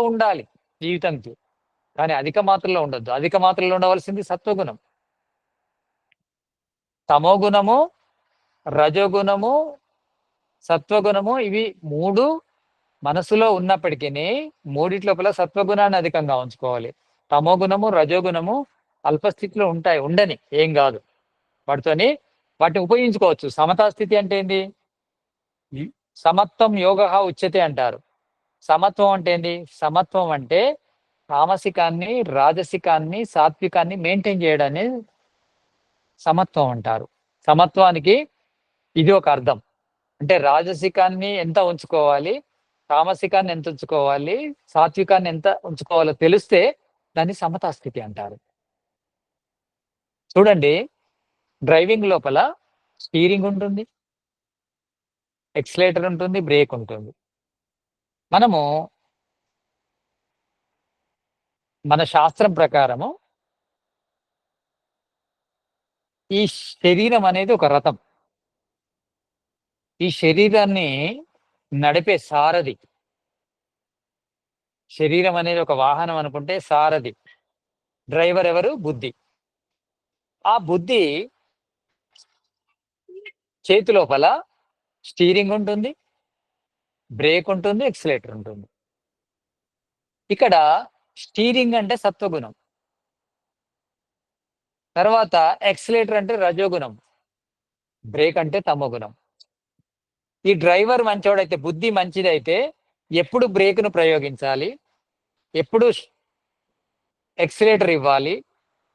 ఉండాలి జీవితంకి కానీ అధిక మాత్రలో ఉండొద్దు. అధిక మాత్రలో ఉండవలసింది సత్వగుణం. తమోగుణము రజోగుణము సత్వగుణము ఇవి మూడు మనసులో ఉన్నప్పటికీ మూడిటి లోపల సత్వగుణాన్ని అధికంగా ఉంచుకోవాలి. తమోగుణము రజోగుణము అల్పస్థితిలో ఉంటాయి. ఉండని ఏం కాదు. వాటితోని వాటిని ఉపయోగించుకోవచ్చు. సమతా స్థితి అంటే ఏంది? ఈ సమత్వం యోగ ఉచ్యతే అంటారు. సమత్వం అంటే ఏంది? సమత్వం అంటే తామసికాన్ని రాజసికాన్ని సాత్వికాన్ని మెయింటైన్ చేయడాన్ని సమత్వం అంటారు. సమత్వానికి ఇది ఒక అర్థం. అంటే రాజసికాన్ని ఎంత ఉంచుకోవాలి? తామసికాన్ని ఎంత ఉంచుకోవాలి? సాత్వికాన్ని ఎంత ఉంచుకోవాలో తెలిస్తే దాన్ని సమతాస్థితి అంటారు. చూడండి డ్రైవింగ్ లోపల స్టీరింగ్ ఉంటుంది ఎక్సలేటర్ ఉంటుంది బ్రేక్ ఉంటుంది. మనము మన శాస్త్రం ప్రకారము ఈ శరీరం అనేది ఒక రథం. ఈ శరీరాన్ని నడిపే సారథి. శరీరం అనేది ఒక వాహనం అనుకుంటే సారథి. డ్రైవర్ ఎవరు? బుద్ధి. ఆ బుద్ధి చేతి లోపల స్టీరింగ్ ఉంటుంది. బ్రేక్ ఉంటుంది ఎక్సలేటర్ ఉంటుంది. ఇక్కడ స్టీరింగ్ అంటే సత్వగుణం. తర్వాత ఎక్సలేటర్ అంటే రజోగుణం. బ్రేక్ అంటే తమోగుణం. ఈ డ్రైవర్ మంచివాడైతే బుద్ధి మంచిదైతే ఎప్పుడు బ్రేక్ను ప్రయోగించాలి? ఎప్పుడు ఎక్సలేటర్ ఇవ్వాలి?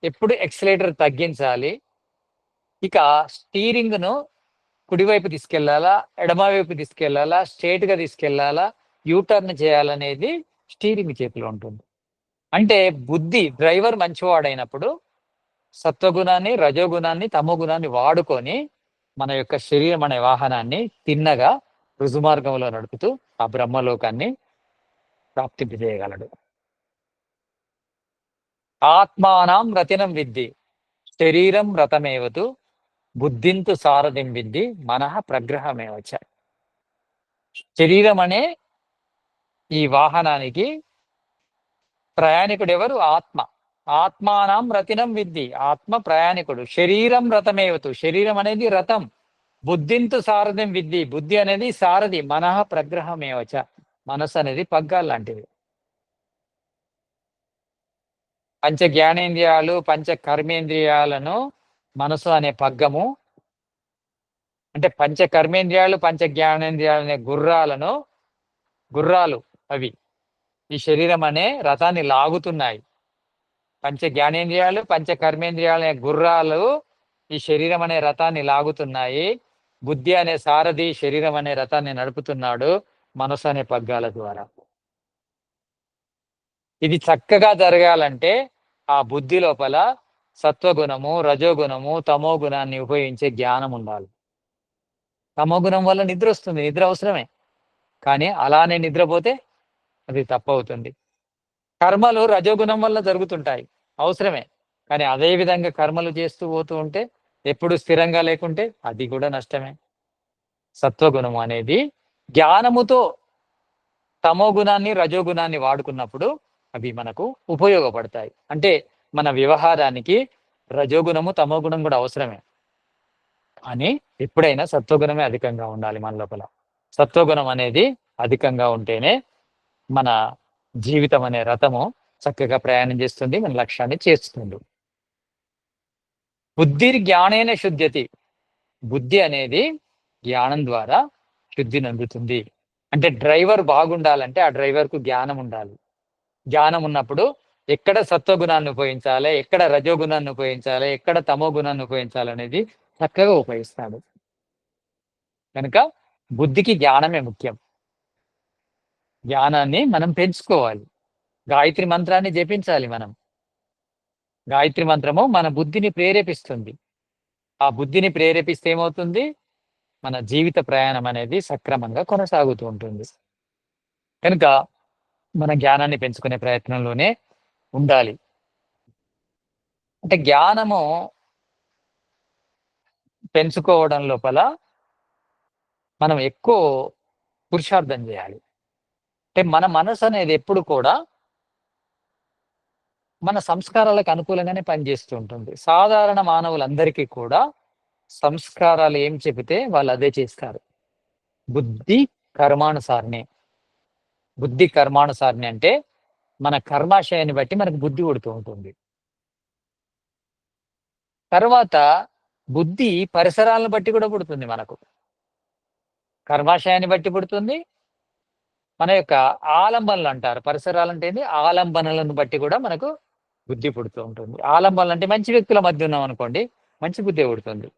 ఎప్పుడు ఎక్సలేటర్ తగ్గించాలి? ఇక స్టీరింగ్ను కుడివైపు తీసుకెళ్ళాలా ఎడమవైపు తీసుకెళ్ళాలా స్ట్రేట్గా తీసుకెళ్ళాలా యూటర్న్ చేయాలనేది స్టీరింగ్ చేతిలో ఉంటుంది. అంటే బుద్ధి డ్రైవర్ మంచివాడైనప్పుడు సత్వగుణాన్ని రజోగుణాన్ని తమోగుణాన్ని వాడుకొని మన యొక్క శరీరం అనే వాహనాన్ని తిన్నగా రుజుమార్గంలో నడుపుతూ ఆ బ్రహ్మలోకాన్ని ప్రాప్తింపజేయగలడు ఆత్మానం రతినం విద్ది శరీరం రథమేవతు బుద్ధింతు సారథిం విద్ది ప్రగ్రహమే ప్రగ్రహమేవచ. శరీరం అనే ఈ వాహనానికి ప్రయాణికుడు ఎవరు ఆత్మ. ఆత్మానం రతినం విద్ది ఆత్మ ప్రయాణికుడు. శరీరం రథమేవతు శరీరం అనేది రథం బుద్ధింతు సారథిం విద్ది బుద్ధి అనేది సారథి. మనహ ప్రగ్రహమేవచ. మనసు అనేది పగ్గాలు లాంటివి పంచ జ్ఞానేంద్రియాలు పంచ కర్మేంద్రియాలను మనసు అనే పగ్గము అంటే పంచ కర్మేంద్రియాలు పంచ జ్ఞానేంద్రియాలు అనే గుర్రాలను గుర్రాలు అవి ఈ శరీరం అనే రథాన్ని లాగుతున్నాయి. పంచ జ్ఞానేంద్రియాలు పంచ కర్మేంద్రియాలు అనే గుర్రాలు ఈ శరీరం అనే రథాన్ని లాగుతున్నాయి. బుద్ధి అనే సారథి శరీరం అనే రథాన్ని నడుపుతున్నాడు మనసు అనే పగ్గాల ద్వారా. ఇది చక్కగా జరగాలంటే ఆ బుద్ధి లోపల సత్వగుణము రజోగుణము తమో గుణాన్ని ఉపయోగించే జ్ఞానం ఉండాలి. తమో గుణం వల్ల నిద్ర వస్తుంది నిద్ర అవసరమే. కానీ అలానే నిద్రపోతే అది తప్పవుతుంది. కర్మలు రజోగుణం వల్ల జరుగుతుంటాయి అవసరమే. కానీ అదే విధంగా కర్మలు చేస్తూ పోతూ ఉంటే ఎప్పుడు స్థిరంగా లేకుంటే అది కూడా నష్టమే. సత్వగుణం అనేది జ్ఞానముతో తమో గుణాన్ని రజోగుణాన్ని వాడుకున్నప్పుడు అవి మనకు ఉపయోగపడతాయి. అంటే మన వ్యవహారానికి రజోగుణము తమో గుణం కూడా అవసరమే. అని ఎప్పుడైనా సత్వగుణమే అధికంగా ఉండాలి మన లోపల. సత్వగుణం అనేది అధికంగా ఉంటేనే మన జీవితం అనే రథము చక్కగా ప్రయాణం చేస్తుంది మన లక్ష్యాన్ని చేస్తుంది. బుద్ధి జ్ఞానైన శుద్ధ్యతి. బుద్ధి అనేది జ్ఞానం ద్వారా శుద్ధి నందుతుంది. అంటే డ్రైవర్ బాగుండాలంటే ఆ డ్రైవర్కు జ్ఞానం ఉండాలి. జ్ఞానం ఉన్నప్పుడు ఎక్కడ సత్వగుణాన్ని ఉపయోగించాలి ఎక్కడ రజోగుణాన్ని ఉపయోగించాలి ఎక్కడ తమో గుణాన్ని ఉపయోగించాలి అనేది చక్కగా ఉపయోగిస్తాడు. కనుక బుద్ధికి జ్ఞానమే ముఖ్యం. జ్ఞానాన్ని మనం పెంచుకోవాలి. గాయత్రి మంత్రాన్ని జపించాలి మనం. గాయత్రి మంత్రము మన బుద్ధిని ప్రేరేపిస్తుంది. ఆ బుద్ధిని ప్రేరేపిస్తే ఏమవుతుంది? మన జీవిత ప్రయాణం అనేది సక్రమంగా కొనసాగుతూ ఉంటుంది. కనుక మన జ్ఞానాన్ని పెంచుకునే ప్రయత్నంలోనే ఉండాలి. అంటే జ్ఞానము పెంచుకోవడం లోపల మనం ఎక్కువ పురుషార్థం చేయాలి. అంటే మన మనసు అనేది ఎప్పుడు కూడా మన సంస్కారాలకు అనుకూలంగానే పనిచేస్తూ ఉంటుంది. సాధారణ మానవులందరికీ కూడా సంస్కారాలు ఏం చెబితే వాళ్ళు అదే చేస్తారు. బుద్ధి కర్మానుసారిని బుద్ధి కర్మానుసారిని అంటే మన కర్మాశయాన్ని బట్టి మనకు బుద్ధి కొడుతూ ఉంటుంది. తర్వాత బుద్ధి పరిసరాలను బట్టి కూడా పుడుతుంది మనకు. కర్మాశయాన్ని బట్టి పుడుతుంది. మన యొక్క ఆలంబనలు అంటారు. పరిసరాలు అంటే ఏంది? ఆలంబనలను బట్టి కూడా మనకు బుద్ధి పుడుతూ ఉంటుంది. ఆలంబనలు అంటే మంచి వ్యక్తుల మధ్య ఉన్నాం అనుకోండి మంచి బుద్ధి పుడుతుంది.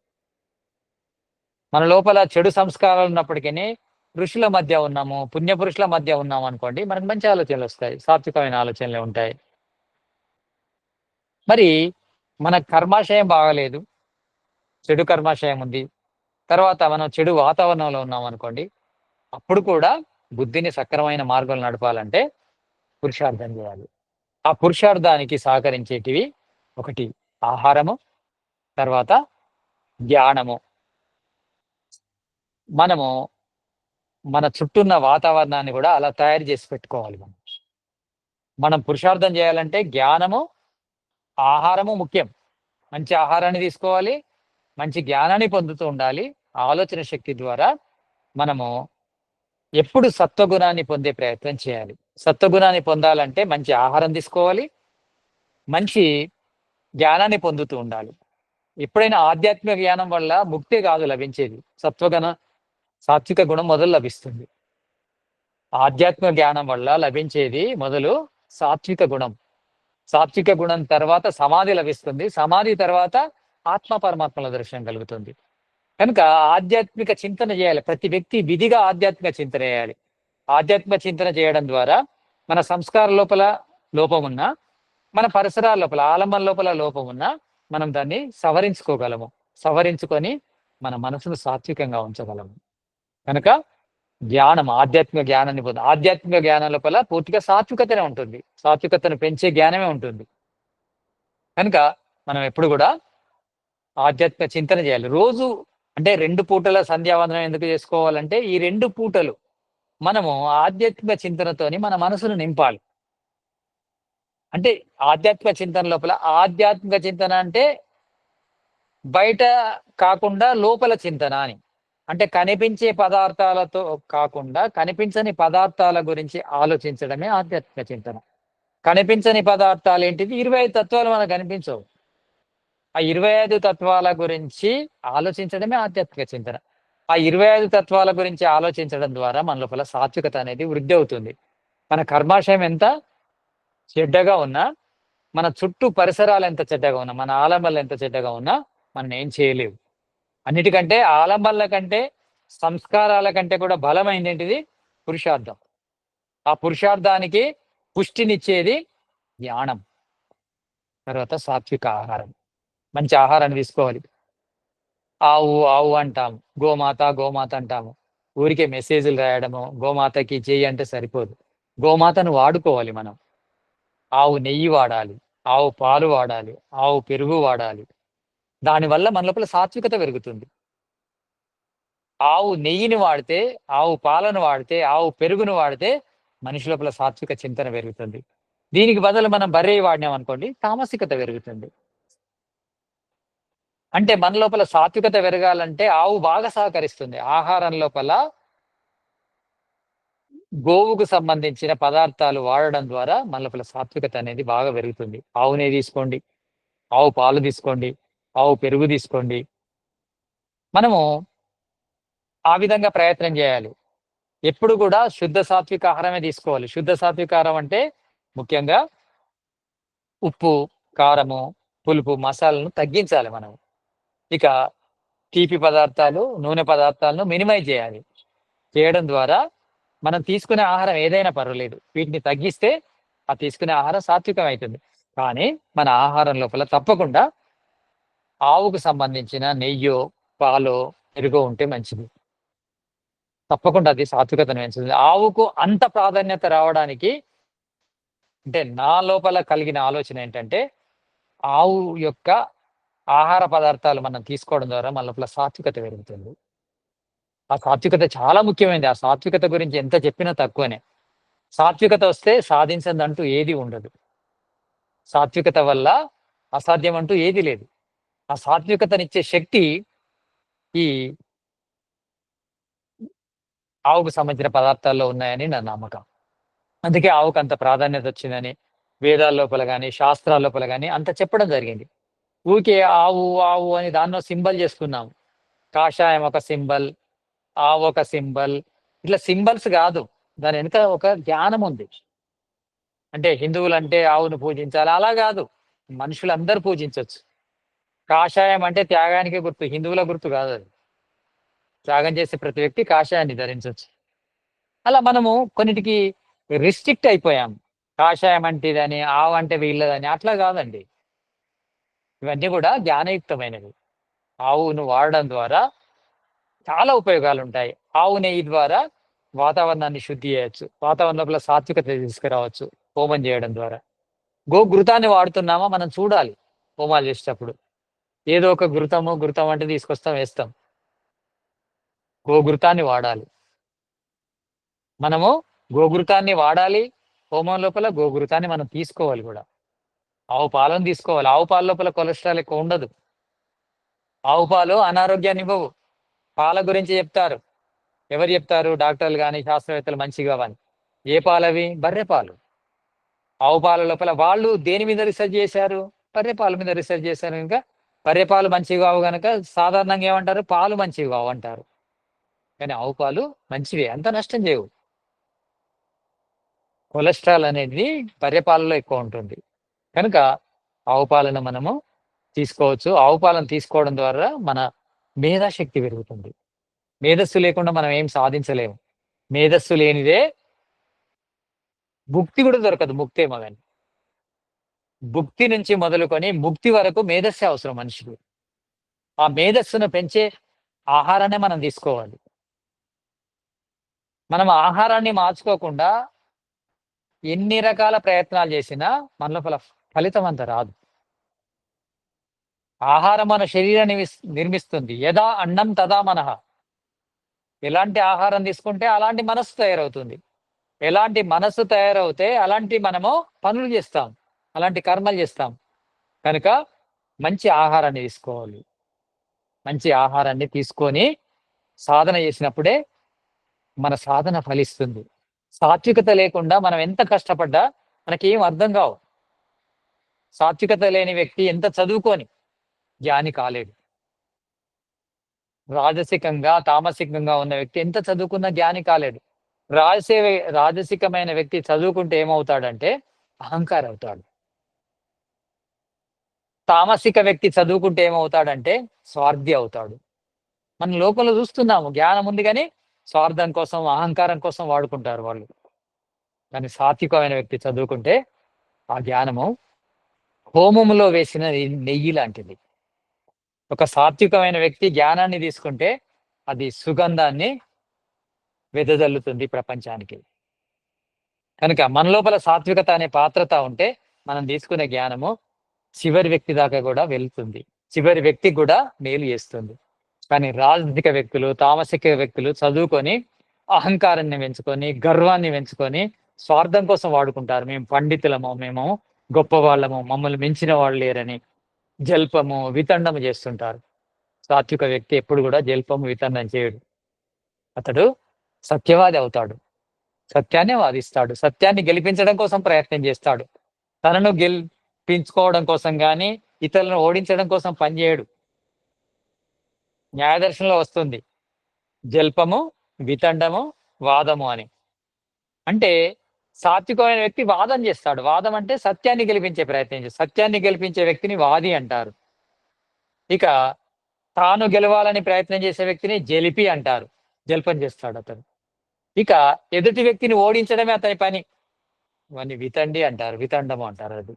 మన లోపల చెడు సంస్కారాలు ఉన్నప్పటికీ ఋషుల మధ్య ఉన్నాము పుణ్యపురుషుల మధ్య ఉన్నాము అనుకోండి మనకు మంచి ఆలోచనలు వస్తాయి సాత్వికమైన ఆలోచనలు ఉంటాయి. మరి మన కర్మాశయం బాగలేదు చెడు కర్మాశయం ఉంది తర్వాత మనం చెడు వాతావరణంలో ఉన్నాం అనుకోండి అప్పుడు కూడా బుద్ధిని సక్రమైన మార్గంలో నడపాలంటే పురుషార్థం చేయాలి. ఆ పురుషార్థానికి సహకరించేటివి ఒకటి ఆహారము తర్వాత ధ్యానము. మనము మన చుట్టూన్న వాతావరణాన్ని కూడా అలా తయారు చేసి పెట్టుకోవాలి మనం. మనం పురుషార్థం చేయాలంటే జ్ఞానము ఆహారము ముఖ్యం. మంచి ఆహారాన్ని తీసుకోవాలి మంచి జ్ఞానాన్ని పొందుతూ ఉండాలి. ఆలోచన శక్తి ద్వారా మనము ఎప్పుడు సత్వగుణాన్ని పొందే ప్రయత్నం చేయాలి. సత్వగుణాన్ని పొందాలంటే మంచి ఆహారం తీసుకోవాలి మంచి జ్ఞానాన్ని పొందుతూ ఉండాలి. ఎప్పుడైనా ఆధ్యాత్మిక జ్ఞానం వల్ల ముక్తే కాదు లభించేది. సత్వగుణ సాత్విక గుణం మొదలు లభిస్తుంది. ఆధ్యాత్మిక జ్ఞానం వల్ల లభించేది మొదలు సాత్విక గుణం. సాత్విక గుణం తర్వాత సమాధి లభిస్తుంది. సమాధి తర్వాత ఆత్మ పరమాత్మల దర్శనం కలుగుతుంది. కనుక ఆధ్యాత్మిక చింతన చేయాలి. ప్రతి వ్యక్తి విధిగా ఆధ్యాత్మిక చింతన చేయాలి. ఆధ్యాత్మిక చింతన చేయడం ద్వారా మన సంస్కార లోపల లోపం ఉన్నా మన పరిసరాల లోపల ఆలంబన లోపల లోపం ఉన్నా మనం దాన్ని సవరించుకోగలము. సవరించుకొని మన మనసును సాత్వికంగా ఉంచగలము. కనుక జ్ఞానం ఆధ్యాత్మిక జ్ఞానాన్ని పొంది ఆధ్యాత్మిక జ్ఞానం లోపల పూర్తిగా సాత్వికతనే ఉంటుంది. సాత్వికతను పెంచే జ్ఞానమే ఉంటుంది. కనుక మనం ఎప్పుడు కూడా ఆధ్యాత్మిక చింతన చేయాలి. రోజు అంటే రెండు పూటల సంధ్యావందనం ఎందుకు చేసుకోవాలంటే ఈ రెండు పూటలు మనము ఆధ్యాత్మిక చింతనతోని మన మనసును నింపాలి. అంటే ఆధ్యాత్మిక చింతన లోపల ఆధ్యాత్మిక చింతన అంటే బయట కాకుండా లోపల చింతన అని. అంటే కనిపించే పదార్థాలతో కాకుండా కనిపించని పదార్థాల గురించి ఆలోచించడమే ఆధ్యాత్మిక చింతన. కనిపించని పదార్థాలు ఏంటిది? ఇరవై ఐదు తత్వాలు మనకు కనిపించవు. ఆ ఇరవై ఐదు తత్వాల గురించి ఆలోచించడమే ఆధ్యాత్మిక చింతన. ఆ ఇరవై ఐదు తత్వాల గురించి ఆలోచించడం ద్వారా మన లోపల సాత్వికత అనేది వృద్ధి అవుతుంది. మన కర్మాశయం ఎంత చెడ్డగా ఉన్నా మన చుట్టూ పరిసరాలు ఎంత చెడ్డగా ఉన్నా మన ఆలంబలు ఎంత చెడ్డగా ఉన్నా మనం ఏం చేయలేవు. అన్నిటికంటే ఆలంబనల కంటే సంస్కారాల కంటే కూడా బలమైంది ఏంటిది పురుషార్థం. ఆ పురుషార్థానికి పుష్టినిచ్చేది జ్ఞానం. తర్వాత సాత్విక ఆహారం. మంచి ఆహారాన్ని తీసుకోవాలి. ఆవు ఆవు అంటాము గోమాత గోమాత అంటాము. ఊరికే మెసేజ్లు రాయడము గోమాతకి చేయి అంటే సరిపోదు. గోమాతను వాడుకోవాలి మనం. ఆవు నెయ్యి వాడాలి ఆవు పాలు వాడాలి ఆవు పెరుగు వాడాలి దానివల్ల మన లోపల సాత్వికత పెరుగుతుంది. ఆవు నెయ్యిని వాడితే ఆవు పాలను వాడితే ఆవు పెరుగును వాడితే మనిషి లోపల సాత్విక చింతన పెరుగుతుంది. దీనికి బదులు మనం బర్రె వాడినాం అనుకోండి తామసికత పెరుగుతుంది. అంటే మన లోపల సాత్వికత పెరగాలంటే ఆవు బాగా సహకరిస్తుంది. ఆహారం లోపల గోవుకు సంబంధించిన పదార్థాలు వాడడం ద్వారా మన లోపల సాత్వికత అనేది బాగా పెరుగుతుంది. ఆవునే తీసుకోండి. ఆవు పాలు తీసుకోండి. ఆవు పెరుగు తీసుకోండి. మనము ఆ విధంగా ప్రయత్నం చేయాలి. ఎప్పుడు కూడా శుద్ధ సాత్విక ఆహారమే తీసుకోవాలి. శుద్ధ సాత్విక ఆహారం అంటే ముఖ్యంగా ఉప్పు కారము పులుపు మసాలను తగ్గించాలి మనం ఇక తీపి పదార్థాలు నూనె పదార్థాలను మినిమైజ్ చేయాలి. చేయడం ద్వారా మనం తీసుకునే ఆహారం ఏదైనా పర్వాలేదు. వీటిని తగ్గిస్తే ఆ తీసుకునే ఆహారం సాత్వికం అవుతుంది. కానీ మన ఆహారం లోపల తప్పకుండా ఆవుకు సంబంధించిన నెయ్యో పాలో పెరుగో ఉంటే మంచిది. తప్పకుండా అది సాత్వికతను పెంచుతుంది. ఆవుకు అంత ప్రాధాన్యత రావడానికి అంటే నా లోపల కలిగిన ఆలోచన ఏంటంటే ఆవు యొక్క ఆహార పదార్థాలు మనం తీసుకోవడం ద్వారా మన లోపల సాత్వికత పెరుగుతుంది. ఆ సాత్వికత చాలా ముఖ్యమైనది. ఆ సాత్వికత గురించి ఎంత చెప్పినా తక్కువనే. సాత్వికత వస్తే సాధించదంటూ ఏది ఉండదు. సాత్వికత వల్ల అసాధ్యం అంటూ ఏది లేదు. ఆ సాత్వికతనిచ్చే శక్తి ఈ ఆవుకు సంబంధించిన పదార్థాల్లో ఉన్నాయని నా నమ్మకం. అందుకే ఆవుకు అంత ప్రాధాన్యత వచ్చిందని వేదాల లోపల కానీ శాస్త్రాల లోపల కానీ అంత చెప్పడం జరిగింది. ఊకే ఆవు ఆవు అని దానిలో సింబల్ చేసుకున్నాం కాషాయం ఒక సింబల్ ఆవు ఒక సింబల్ ఇట్లా సింబల్స్ కాదు. దాని వెనుక ఒక జ్ఞానం ఉంది. అంటే హిందువులు అంటే ఆవును పూజించాలి అలా కాదు. మనుషులందరూ పూజించవచ్చు కాషాయం అంటే త్యాగానికి గుర్తు హిందువుల గుర్తు కాదు అది. త్యాగం చేసే ప్రతి వ్యక్తి కాషాయాన్ని ధరించవచ్చు. అలా మనము కొన్నిటికి రిస్ట్రిక్ట్ అయిపోయాం. కాషాయం అంటే ఇదని ఆవు అంటే వీళ్ళదని అట్లా కాదండి. ఇవన్నీ కూడా జ్ఞానయుక్తమైనవి. ఆవును వాడడం ద్వారా చాలా ఉపయోగాలు ఉంటాయి ఆవు నెయ్యి ద్వారా వాతావరణాన్ని శుద్ధి చేయొచ్చు. వాతావరణం లోపల సాత్వికత తీసుకురావచ్చు. హోమం చేయడం ద్వారా. గోఘృతాన్ని వాడుతున్నామా? మనం చూడాలి. హోమాలు చేసేటప్పుడు. ఏదో ఒక ఘృతము ఘృతం అంటే తీసుకొస్తాం వేస్తాం. గోఘృతాన్ని వాడాలి. మనము గోఘృతాన్ని వాడాలి హోమం లోపల గోఘృతాన్ని మనం తీసుకోవాలి కూడా. ఆవు పాలను తీసుకోవాలి. ఆవు పాల లోపల కొలెస్ట్రాల్ ఎక్కువ ఉండదు. ఆవు పాలు అనారోగ్యాన్ని ఇవ్వవు. పాల గురించి చెప్తారు. ఎవరు చెప్తారు? డాక్టర్లు కానీ శాస్త్రవేత్తలు మంచిగా అని. ఏ పాలవి? బర్రె పాలు. ఆవు పాల లోపల వాళ్ళు దేని మీద రీసెర్చ్ చేశారు? బర్రె పాల మీద రీసెర్చ్ చేశారు ఇంకా బర్రె పాలు మంచివి కావు కనుక సాధారణంగా ఏమంటారు? పాలు మంచివి కావు అంటారు. కానీ ఆవు పాలు మంచివి అంత నష్టం చేయవు. కొలెస్ట్రాల్ అనేది బర్రె పాలలో ఎక్కువ ఉంటుంది. కనుక ఆవు పాలను మనము తీసుకోవచ్చు. ఆవు పాలను తీసుకోవడం ద్వారా మన మేధాశక్తి పెరుగుతుంది. మేధస్సు లేకుండా మనం ఏం సాధించలేము. మేధస్సు లేనిదే ముక్తి కూడా దొరకదు. ముక్తి ఏమో కానీ భుక్తి నుంచి మొదలుకొని ముక్తి వరకు మేధస్సే అవసరం మనిషికి. ఆ మేధస్సును పెంచే ఆహారాన్ని మనం తీసుకోవాలి. మనం ఆహారాన్ని మార్చుకోకుండా ఎన్ని రకాల ప్రయత్నాలు చేసినా మనలో ఫల ఫలితం అంత రాదు. ఆహారం మన శరీరాన్ని నిర్మిస్తుంది. యదా అన్నం తదా మనహ ఎలాంటి ఆహారం తీసుకుంటే అలాంటి మనస్సు తయారవుతుంది. ఎలాంటి మనస్సు తయారవుతే అలాంటి మనము పనులు చేస్తాం. అలాంటి కర్మలు చేస్తాం. కనుక మంచి ఆహారాన్ని తీసుకోవాలి. మంచి ఆహారాన్ని తీసుకొని సాధన చేసినప్పుడే మన సాధన ఫలిస్తుంది. సాత్వికత లేకుండా మనం ఎంత కష్టపడ్డా మనకి ఏం అర్థం కావు. సాత్వికత లేని వ్యక్తి ఎంత చదువుకొని జ్ఞాని కాలేడు. రాజసికంగా తామసికంగా ఉన్న వ్యక్తి ఎంత చదువుకున్నా జ్ఞాని కాలేడు. రాజసే రాజసికమైన వ్యక్తి చదువుకుంటే ఏమవుతాడంటే అహంకారం అవుతాడు తామసిక వ్యక్తి చదువుకుంటే ఏమవుతాడంటే స్వార్థి అవుతాడు. మనం లోకంలో చూస్తున్నాము జ్ఞానం ఉంది కానీ స్వార్థం కోసం అహంకారం కోసం వాడుకుంటారు వాళ్ళు. కానీ సాత్వికమైన వ్యక్తి చదువుకుంటే ఆ జ్ఞానము హోమములో వేసిన నెయ్యి లాంటిది. ఒక సాత్వికమైన వ్యక్తి జ్ఞానాన్ని తీసుకుంటే అది సుగంధాన్ని వెదజల్లుతుంది ప్రపంచానికి. కనుక మన లోపల సాత్వికత అనే పాత్రత ఉంటే మనం తీసుకునే జ్ఞానము చివరి వ్యక్తి దాకా కూడా వెళ్తుంది. చివరి వ్యక్తికి కూడా మేలు చేస్తుంది. కానీ రాజనీతిక వ్యక్తులు తామసిక వ్యక్తులు చదువుకొని అహంకారాన్ని పెంచుకొని గర్వాన్ని పెంచుకొని స్వార్థం కోసం వాడుకుంటారు. మేము పండితులము మేము గొప్ప వాళ్ళము మమ్మల్ని మించిన వాళ్ళు లేరని జల్పము వితండము చేస్తుంటారు. సాత్విక వ్యక్తి ఎప్పుడు కూడా జల్పము వితండం చేయడు. అతడు సత్యవాది అవుతాడు. సత్యాన్ని వాదిస్తాడు. సత్యాన్ని గెలిపించడం కోసం ప్రయత్నం చేస్తాడు. తనను పెంచుకోవడం కోసం కానీ ఇతరులను ఓడించడం కోసం పనిచేయడు న్యాయదర్శనంలో వస్తుంది జల్పము వితండము వాదము అని. అంటే సాత్వికమైన వ్యక్తి వాదం చేస్తాడు. వాదం అంటే సత్యాన్ని గెలిపించే ప్రయత్నం చేస్తాడు. సత్యాన్ని గెలిపించే వ్యక్తిని వాది అంటారు. ఇక తాను గెలవాలని ప్రయత్నం చేసే వ్యక్తిని జలిపి అంటారు. జల్పం చేస్తాడు అతను. ఇక ఎదుటి వ్యక్తిని ఓడించడమే అతని పని. ఇవన్నీ వితండి అంటారు వితండము అంటారు అది.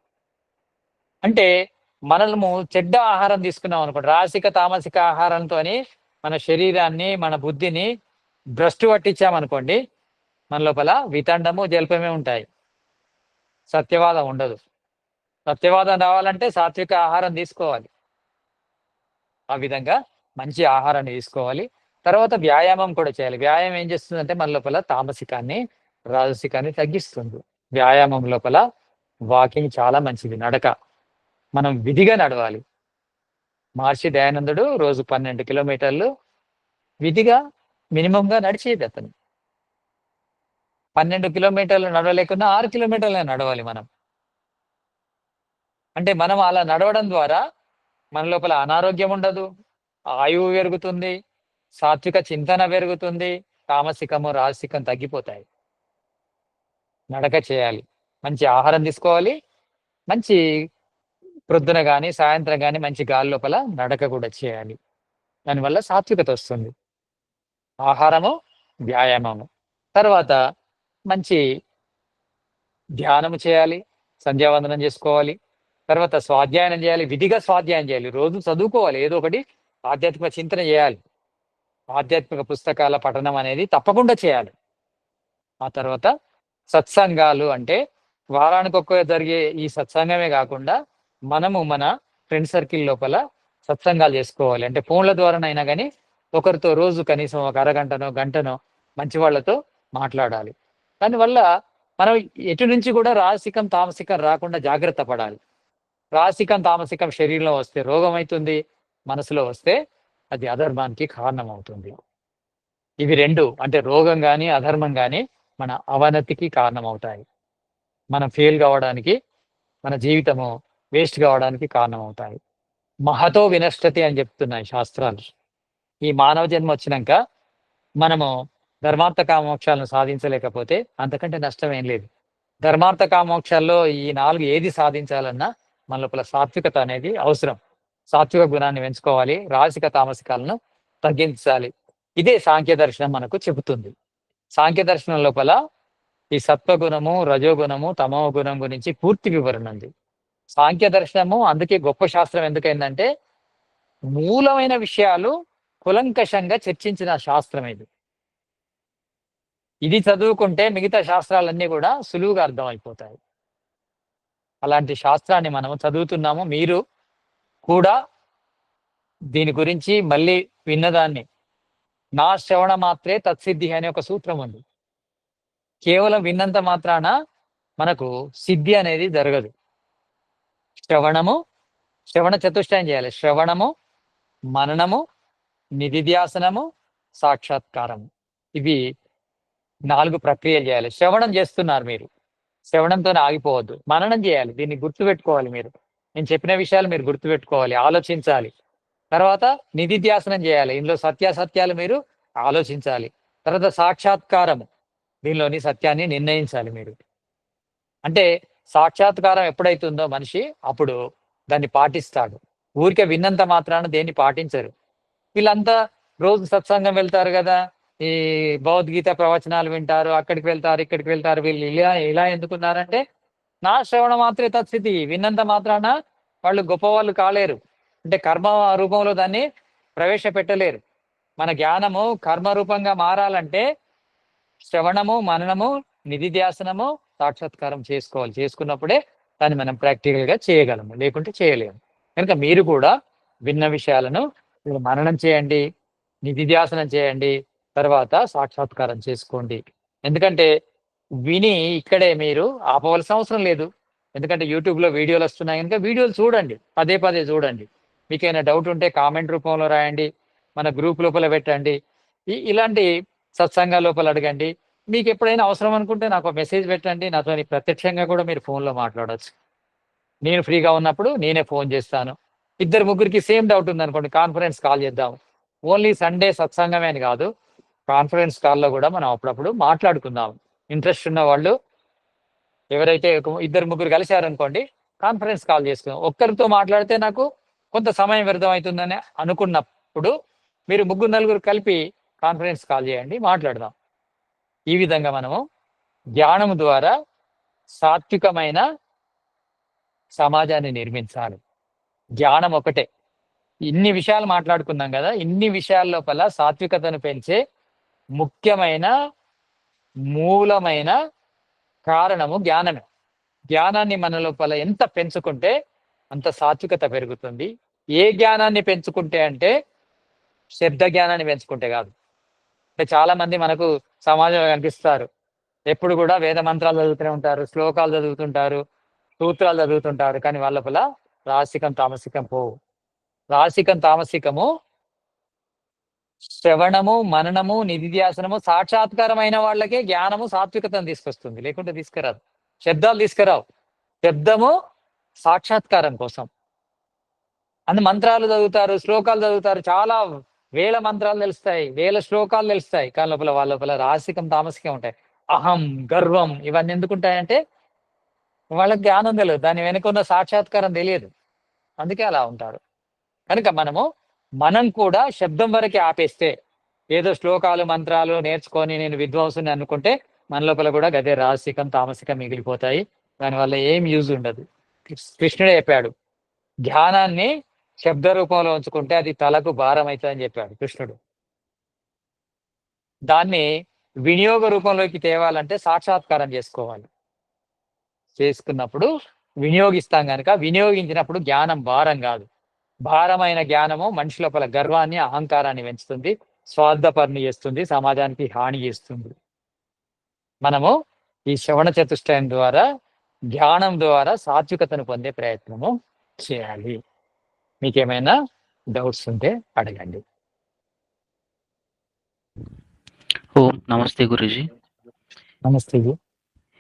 అంటే మనము చెడ్డ ఆహారం తీసుకున్నాం అనుకోండి రాసిక తామసిక ఆహారంతోని మన శరీరాన్ని మన బుద్ధిని భ్రష్టు పట్టించామనుకోండి మన లోపల వితండము జల్పమే ఉంటాయి. సత్యవాదం ఉండదు. సత్యవాదం రావాలంటే సాత్విక ఆహారం తీసుకోవాలి. ఆ విధంగా మంచి ఆహారాన్ని తీసుకోవాలి. తర్వాత వ్యాయామం కూడా చేయాలి. వ్యాయామం ఏం చేస్తుందంటే మన లోపల తామసికాన్ని రాజసికాన్ని తగ్గిస్తుంది. వ్యాయామం లోపల వాకింగ్ చాలా మంచిది నడక. మనం విధిగా నడవాలి. మహర్షి దయానందుడు రోజు పన్నెండు కిలోమీటర్లు విధిగా మినిమంగా నడిచేది అతను. పన్నెండు కిలోమీటర్లు నడవలేకున్నా ఆరు కిలోమీటర్లే నడవాలి మనం. అంటే మనం అలా నడవడం ద్వారా మన లోపల అనారోగ్యం ఉండదు ఆయువు పెరుగుతుంది సాత్విక చింతన పెరుగుతుంది తామసికము రాసికం తగ్గిపోతాయి. నడక చేయాలి. మంచి ఆహారం తీసుకోవాలి మంచి ప్రొద్దున కానీ సాయంత్రం కానీ మంచి గాలి లోపల నడక కూడా చేయాలి. దానివల్ల సాత్వికత వస్తుంది. ఆహారము వ్యాయామము. తర్వాత మంచి ధ్యానము చేయాలి సంధ్యావందనం చేసుకోవాలి. తర్వాత స్వాధ్యాయనం చేయాలి విధిగా స్వాధ్యాయం చేయాలి. రోజు చదువుకోవాలి ఏదో ఒకటి ఆధ్యాత్మిక చింతన చేయాలి. ఆధ్యాత్మిక పుస్తకాల పఠనం అనేది తప్పకుండా చేయాలి. ఆ తర్వాత సత్సంగాలు అంటే వారానికి ఒక్క జరిగే ఈ సత్సంగమే కాకుండా మనము మన ఫ్రెండ్ సర్కిల్ లోపల సత్సంగాలు చేసుకోవాలి. అంటే ఫోన్ల ద్వారానైనా కానీ ఒకరితో రోజు కనీసం ఒక అరగంటనో గంటనో మంచి వాళ్ళతో మాట్లాడాలి. దానివల్ల మనం ఎటు నుంచి కూడా రాసికం తామసికం రాకుండా జాగ్రత్త పడాలి. రాసికం తామసికం శరీరంలో వస్తే రోగం అవుతుంది మనసులో వస్తే అది అధర్మానికి కారణం అవుతుంది ఇవి రెండు అంటే రోగం కానీ అధర్మం కానీ మన అవనతికి కారణం అవుతాయి మనం ఫెయిల్ కావడానికి మన జీవితము వేస్ట్ కావడానికి కారణం అవుతాయి మహతో వినష్టతి అని చెప్తున్నాయి శాస్త్రాలు. ఈ మానవ జన్మ వచ్చినాక మనము ధర్మార్థ కామోక్షాలను సాధించలేకపోతే అంతకంటే నష్టం ఏం లేదు. ధర్మార్థ కామోక్షాల్లో ఈ నాలుగు ఏది సాధించాలన్నా మన లోపల సాత్వికత అనేది అవసరం. సాత్విక గుణాన్ని పెంచుకోవాలి రాసిక తామసికాలను తగ్గించాలి. ఇదే సాంఖ్య దర్శనం మనకు చెబుతుంది. సాంఖ్య దర్శనం లోపల ఈ సత్వగుణము రజోగుణము తమో గుణం గురించి పూర్తి వివరణ ఉంది. సాంఖ్య దర్శనము అందుకే గొప్ప శాస్త్రం ఎందుకైందంటే మూలమైన విషయాలు కులంకషంగా చర్చించిన శాస్త్రం ఇది. ఇది చదువుకుంటే మిగతా శాస్త్రాలన్నీ కూడా సులువుగా అర్థమైపోతాయి. అలాంటి శాస్త్రాన్ని మనము చదువుతున్నాము. మీరు కూడా దీని గురించి మళ్ళీ విన్నదాన్ని. నా శ్రవణ మాత్రే తత్సిద్ధి అనే ఒక సూత్రం ఉంది. కేవలం విన్నంత మాత్రాన మనకు సిద్ధి అనేది జరగదు. శ్రవణము శ్రవణ చతుష్టయం చేయాలి. శ్రవణము మననము నిధిధ్యాసనము సాక్షాత్కారము. ఇవి నాలుగు ప్రక్రియలు చేయాలి. శ్రవణం చేస్తున్నారు మీరు. శ్రవణంతో ఆగిపోవద్దు. మననం చేయాలి. దీన్ని గుర్తుపెట్టుకోవాలి మీరు. నేను చెప్పిన విషయాలు మీరు గుర్తుపెట్టుకోవాలి. ఆలోచించాలి. తర్వాత నిధిధ్యాసనం చేయాలి. ఇందులో సత్యాసత్యాలు మీరు ఆలోచించాలి. తర్వాత సాక్షాత్కారము. దీనిలోని సత్యాన్ని నిర్ణయించాలి మీరు. అంటే సాక్షాత్కారం ఎప్పుడైతుందో మనిషి అప్పుడు దాన్ని పాటిస్తాడు. ఊరికే విన్నంత మాత్రాన దేన్ని పాటించరు. వీళ్ళంతా రోజు సత్సంగం వెళ్తారు కదా ఈ భగవద్గీత ప్రవచనాలు వింటారు అక్కడికి వెళ్తారు ఇక్కడికి వెళ్తారు వీళ్ళు ఇలా ఇలా ఎందుకున్నారంటే నా శ్రవణ మాత్రే తత్స్థితి విన్నంత మాత్రాన వాళ్ళు గొప్పవాళ్ళు కాలేరు. అంటే కర్మ రూపంలో దాన్ని ప్రవేశపెట్టలేరు. మన జ్ఞానము కర్మ రూపంగా మారాలంటే శ్రవణము మననము నిధిధ్యాసనము సాక్షాత్కారం చేసుకోవాలి. చేసుకున్నప్పుడే దాన్ని మనం ప్రాక్టికల్గా చేయగలము. లేకుంటే చేయలేము. కనుక మీరు కూడా విన్న విషయాలను మననం చేయండి నిధిధ్యాసనం చేయండి తర్వాత సాక్షాత్కారం చేసుకోండి. ఎందుకంటే విని ఇక్కడే మీరు ఆపవలసిన అవసరం లేదు. ఎందుకంటే యూట్యూబ్లో వీడియోలు వస్తున్నాయి కనుక వీడియోలు చూడండి. పదే పదే చూడండి. మీకైనా డౌట్ ఉంటే కామెంట్ రూపంలో రాయండి. మన గ్రూప్ లోపల పెట్టండి. ఇలాంటి సత్సంగ లోపల అడగండి. మీకు ఎప్పుడైనా అవసరం అనుకుంటే నాకు మెసేజ్ పెట్టండి. నాతో ప్రత్యక్షంగా కూడా మీరు ఫోన్లో మాట్లాడవచ్చు నేను ఫ్రీగా ఉన్నప్పుడు నేనే ఫోన్ చేస్తాను. ఇద్దరు ముగ్గురికి సేమ్ డౌట్ ఉందనుకోండి కాన్ఫరెన్స్ కాల్ చేద్దాం ఓన్లీ సండే సత్సంగమే అని కాదు కాన్ఫరెన్స్ కాల్లో కూడా మనం అప్పుడప్పుడు మాట్లాడుకుందాం. ఇంట్రెస్ట్ ఉన్న వాళ్ళు ఎవరైతే ఇద్దరు ముగ్గురు కలిశారనుకోండి కాన్ఫరెన్స్ కాల్ చేసుకుందాం ఒక్కరితో మాట్లాడితే నాకు కొంత సమయం వ్యర్థం అవుతుందని అనుకున్నప్పుడు మీరు ముగ్గురు నలుగురు కలిపి కాన్ఫరెన్స్ కాల్ చేయండి మాట్లాడదాం. ఈ విధంగా మనము ధ్యానము ద్వారా సాత్వికమైన సమాజాన్ని నిర్మించాలి. ధ్యానం ఒకటే. ఇన్ని విషయాలు మాట్లాడుకున్నాం కదా ఇన్ని విషయాల లోపల సాత్వికతను పెంచే ముఖ్యమైన మూలమైన కారణము జ్ఞానమే. జ్ఞానాన్ని మన లోపల ఎంత పెంచుకుంటే అంత సాత్వికత పెరుగుతుంది. ఏ జ్ఞానాన్ని పెంచుకుంటే అంటే శబ్ద జ్ఞానాన్ని పెంచుకుంటే కాదు. చాలా మంది మనకు సమాజంలో కనిపిస్తారు. ఎప్పుడు కూడా వేద మంత్రాలు చదువుతూనే ఉంటారు శ్లోకాలు చదువుతుంటారు సూత్రాలు చదువుతుంటారు కానీ వాళ్ళ లోపల రాసికం తామసికం పోవు. రాసికం తామసికము శ్రవణము మననము నిధిధ్యాసనము సాక్షాత్కారమైన వాళ్ళకే జ్ఞానము సాత్వికతను తీసుకొస్తుంది. లేకుంటే తీసుకురాదు. శబ్దాలు తీసుకురావు. శబ్దము సాక్షాత్కారం కోసం. అందు మంత్రాలు చదువుతారు శ్లోకాలు చదువుతారు చాలా వేల మంత్రాలు తెలుస్తాయి వేల శ్లోకాలు తెలుస్తాయి. కానీ లోపల వాళ్ళ లోపల రాసికం తామసికం ఉంటాయి. అహం గర్వం ఇవన్నీ ఎందుకు ఉంటాయంటే వాళ్ళకి జ్ఞానం తెలియదు. దాని వెనుక ఉన్న సాక్షాత్కారం తెలియదు. అందుకే అలా ఉంటారు. కనుక మనము మనం కూడా శబ్దం వరకే ఆపేస్తే ఏదో శ్లోకాలు మంత్రాలు నేర్చుకొని నేను విద్వాంసుని అనుకుంటే మన లోపల కూడా గదే రాసికం తామసికం మిగిలిపోతాయి. దానివల్ల ఏం యూజ్ ఉండదు. కృష్ణుడే చెప్పాడు ధ్యానాన్ని శబ్ద రూపంలో ఉంచుకుంటే అది తలకు భారం అవుతుందని చెప్పాడు కృష్ణుడు. దాన్ని వినియోగ రూపంలోకి తేవాలంటే సాక్షాత్కారం చేసుకోవాలి. చేసుకున్నప్పుడు వినియోగిస్తాం కనుక వినియోగించినప్పుడు జ్ఞానం భారం కాదు. భారమైన జ్ఞానము మనిషి లోపల గర్వాన్ని అహంకారాన్ని పెంచుతుంది స్వార్థపరిని చేస్తుంది సమాజానికి హాని చేస్తుంది. మనము ఈ శ్రవణ చతుష్టయం ద్వారా ధ్యానం ద్వారా సాత్వికతను పొందే ప్రయత్నము చేయాలి. మీకేమైనా డౌట్స్ ఉంటే అడగండి. ఓం నమస్తే గురుజీ. నమస్తే జీ.